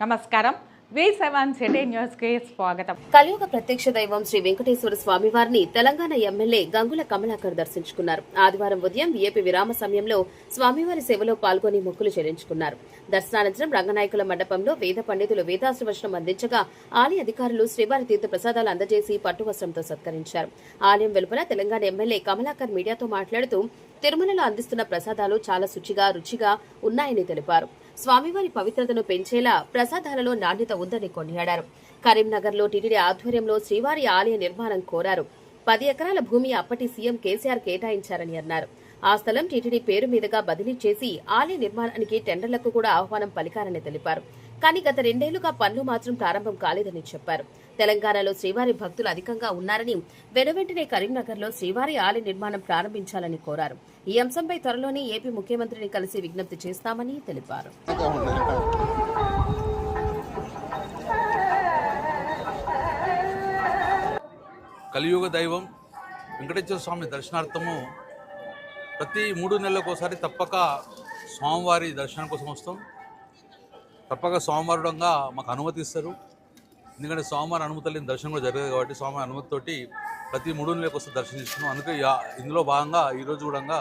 నమస్కారం. స్వాగతం. కలియుగ ప్రత్యక్ష దైవం శ్రీ వెంకటేశ్వర స్వామి వారిని తెలంగాణ ఎమ్మెల్యే గంగుల కమలాకర్ దర్శించుకున్నారు. ఆదివారం ఉదయం ఏపీ విరామ సమయంలో స్వామివారి సేవలో పాల్గొని మొక్కులు చెల్లించుకున్నారు. దర్శనానంతరం రంగనాయకుల మండపంలో వేద పండితులు వేదాశ్రవచనం అందించగా ఆలయ అధికారులు శ్రీవారి తీర్థ ప్రసాదాలు అందజేసి పట్టువస్త్రంతో సత్కరించారు. ఆలయం వెలుపల తెలంగాణ ఎమ్మెల్యే కమలాకర్ మీడియాతో మాట్లాడుతూ తిరుమలలో అందిస్తున్న ప్రసాదాలు చాలా శుచిగా రుచిగా ఉన్నాయని తెలిపారు. స్వామివారి పవిత్రతను పెంచేలా ప్రసాదాలలో నాణ్యత ఉందని కొనియాడారు. కరీంనగర్లో టీటీడీ ఆధ్వర్యంలో శ్రీవారి ఆలయ నిర్మాణం కోరారు. పది ఎకరాల భూమి అప్పటి సీఎం కేసీఆర్ కేటాయించారని అన్నారు. ఆ స్థలం టీటీడీ పేరు మీదుగా బదిలీ చేసి ఆలయ నిర్మాణానికి టెండర్లకు కూడా ఆహ్వానం పలికారని తెలిపారు. కానీ గత రెండేళ్ళుగా పనులు మాత్రం ప్రారంభం కాలేదని చెప్పారు. తెలంగాణలో శ్రీవారి భక్తులు అధికంగా ఉన్నారని వెనువెంటనే కరీంనగర్లో శ్రీవారి ఆలయ నిర్మాణం ప్రారంభించాలని కోరారు. ఈ అంశంపై త్వరలోనే ఏపీ ముఖ్యమంత్రిని కలిసి విజ్ఞప్తి చేస్తామని తెలిపారు. కలియుగ దైవం వెంకటేశ్వర స్వామి దర్శనార్థము ప్రతి మూడు నెలలకు ఒకసారి తప్పక స్వామివారి దర్శనం కోసం వస్తాం. తప్పక స్వామివారుడంగా మాకు అనుమతిస్తారు. ఎందుకంటే స్వామివారి అనుమతి లేని దర్శనం కూడా జరగదు కాబట్టి స్వామివారి అనుమతితోటి ప్రతి మూడు నెలలకు వస్తే దర్శనం అందుకే ఇందులో భాగంగా ఈరోజు కూడా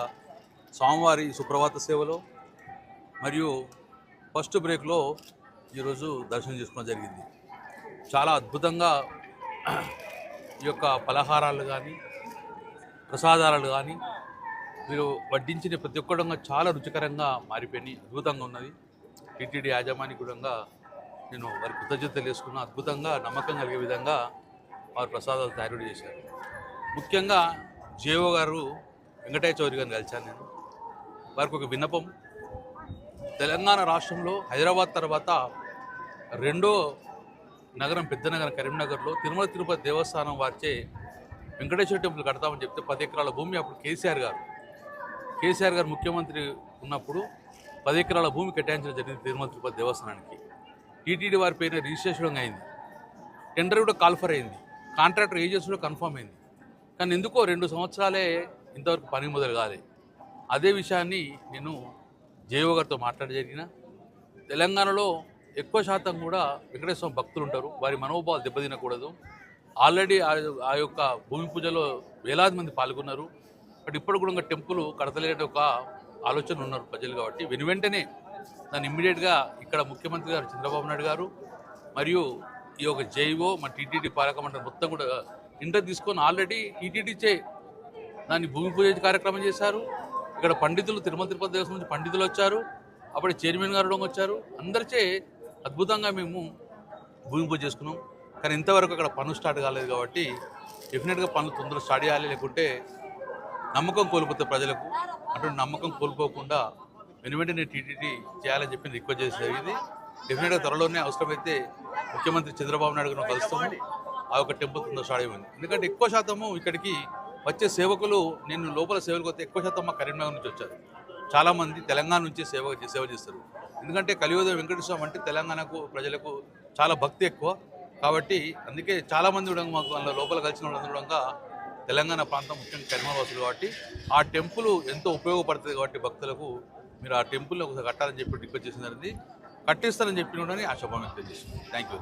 స్వామివారి సుప్రభాత సేవలో మరియు ఫస్ట్ బ్రేక్లో ఈరోజు దర్శనం చేసుకోవడం జరిగింది. చాలా అద్భుతంగా ఈ యొక్క పలహారాలు కానీ ప్రసాదాలు కానీ మీరు వడ్డించిన ప్రతి ఒక్కడంగా చాలా రుచికరంగా మారిపోయినాయి. అద్భుతంగా ఉన్నది. టీటీడీ యాజమాన్య కూడా నేను వారి కృతజ్ఞత వేసుకున్న అద్భుతంగా నమ్మకం కలిగే విధంగా వారు ప్రసాదాలు తయారు చేశారు. ముఖ్యంగా జేఓ గారు వెంకటయ్య చౌదరి గారిని కలిశాను నేను. వారికి ఒక విన్నపం. తెలంగాణ రాష్ట్రంలో హైదరాబాద్ తర్వాత రెండో నగరం పెద్ద నగరం కరీంనగర్లో తిరుమల తిరుపతి దేవస్థానం వారిచే వెంకటేశ్వర టెంపుల్ కడతామని చెప్తే పది ఎకరాల భూమి అప్పుడు కేసీఆర్ గారు. కేసీఆర్ గారు ముఖ్యమంత్రి ఉన్నప్పుడు పది ఎకరాల భూమి కేటాయించడం జరిగింది తిరుమల తిరుపతి దేవస్థానానికి. టీటీడీ వారి పేరు రిజిస్ట్రేషన్ అయింది. టెండర్ కూడా కాల్ఫర్ అయింది. కాంట్రాక్టర్ ఏజెన్సీ కూడా కన్ఫర్మ్ అయింది. కానీ ఎందుకో రెండు సంవత్సరాలే ఇంతవరకు పని మొదలు కాలే. అదే విషయాన్ని నేను జేఓ గారితో మాట్లాడ జరిగిన. తెలంగాణలో ఎక్కువ శాతం కూడా వెంకటేశ్వర భక్తులు ఉంటారు. వారి మనోభావాలు దెబ్బతినకూడదు. ఆల్రెడీ ఆ ఆ యొక్క భూమి పూజలో వేలాది మంది పాల్గొన్నారు. బట్ ఇప్పుడు కూడా ఇంకా టెంపుల్ కడతలేని ఒక ఆలోచన ఉన్నారు ప్రజలు కాబట్టి. వెను వెంటనే దాన్ని ఇమ్మీడియట్గా ఇక్కడ ముఖ్యమంత్రి గారు చంద్రబాబు నాయుడు గారు మరియు ఈ యొక్క జైవో మన టీటీడీ పాలక మండలి మొత్తం కూడా ఇంటర్ తీసుకొని ఆల్రెడీ టీటీడీచే దాన్ని భూమి పూజ కార్యక్రమం చేశారు. ఇక్కడ పండితులు తిరుమల తిరుపతి దేశం నుంచి పండితులు వచ్చారు. అప్పుడు చైర్మన్ గారు వచ్చారు. అందరిచే అద్భుతంగా మేము భూమి పూజ చేసుకున్నాం. కానీ ఇంతవరకు అక్కడ పనులు స్టార్ట్ కాలేదు కాబట్టి డెఫినెట్గా పనులు తొందరగా స్టార్ట్ చేయాలి లేకుంటే నమ్మకం కోల్పోతే ప్రజలకు. అటువంటి నమ్మకం కోల్పోకుండా వెనువెంటనే టీటీడీ చేయాలని చెప్పి రిక్వెస్ట్ చేసి జరిగింది. డెఫినెట్గా త్వరలోనే అవసరమైతే ముఖ్యమంత్రి చంద్రబాబు నాయుడు కలుస్తాము. ఆ యొక్క టెంపుల్ కింద స్టార్ట్ అయింది. ఎందుకంటే ఎక్కువ శాతము ఇక్కడికి వచ్చే సేవకులు నేను లోపల సేవలకు వస్తే ఎక్కువ శాతం మా కరీంనగర్ నుంచి వచ్చారు. చాలామంది తెలంగాణ నుంచి సేవ సేవ చేస్తారు. ఎందుకంటే కలియుగ వెంకటేశ్వర అంటే తెలంగాణకు ప్రజలకు చాలా భక్తి ఎక్కువ. కాబట్టి అందుకే చాలామంది కూడా మాకు అందులో లోపల కలిసిన వాళ్ళందరూ కూడా తెలంగాణ ప్రాంతం ముఖ్యంగా కరీంనగర్ కాబట్టి ఆ టెంపుల్ ఎంతో ఉపయోగపడుతుంది కాబట్టి భక్తులకు మీరు ఆ టెంపుల్ని ఒకసారి కట్టాలని చెప్పి రిక్వెస్ట్ చేసిన జరిగింది కట్టిస్తానని చెప్పిన కూడా ఆశాభావం వ్యక్తం చేసింది. Thank you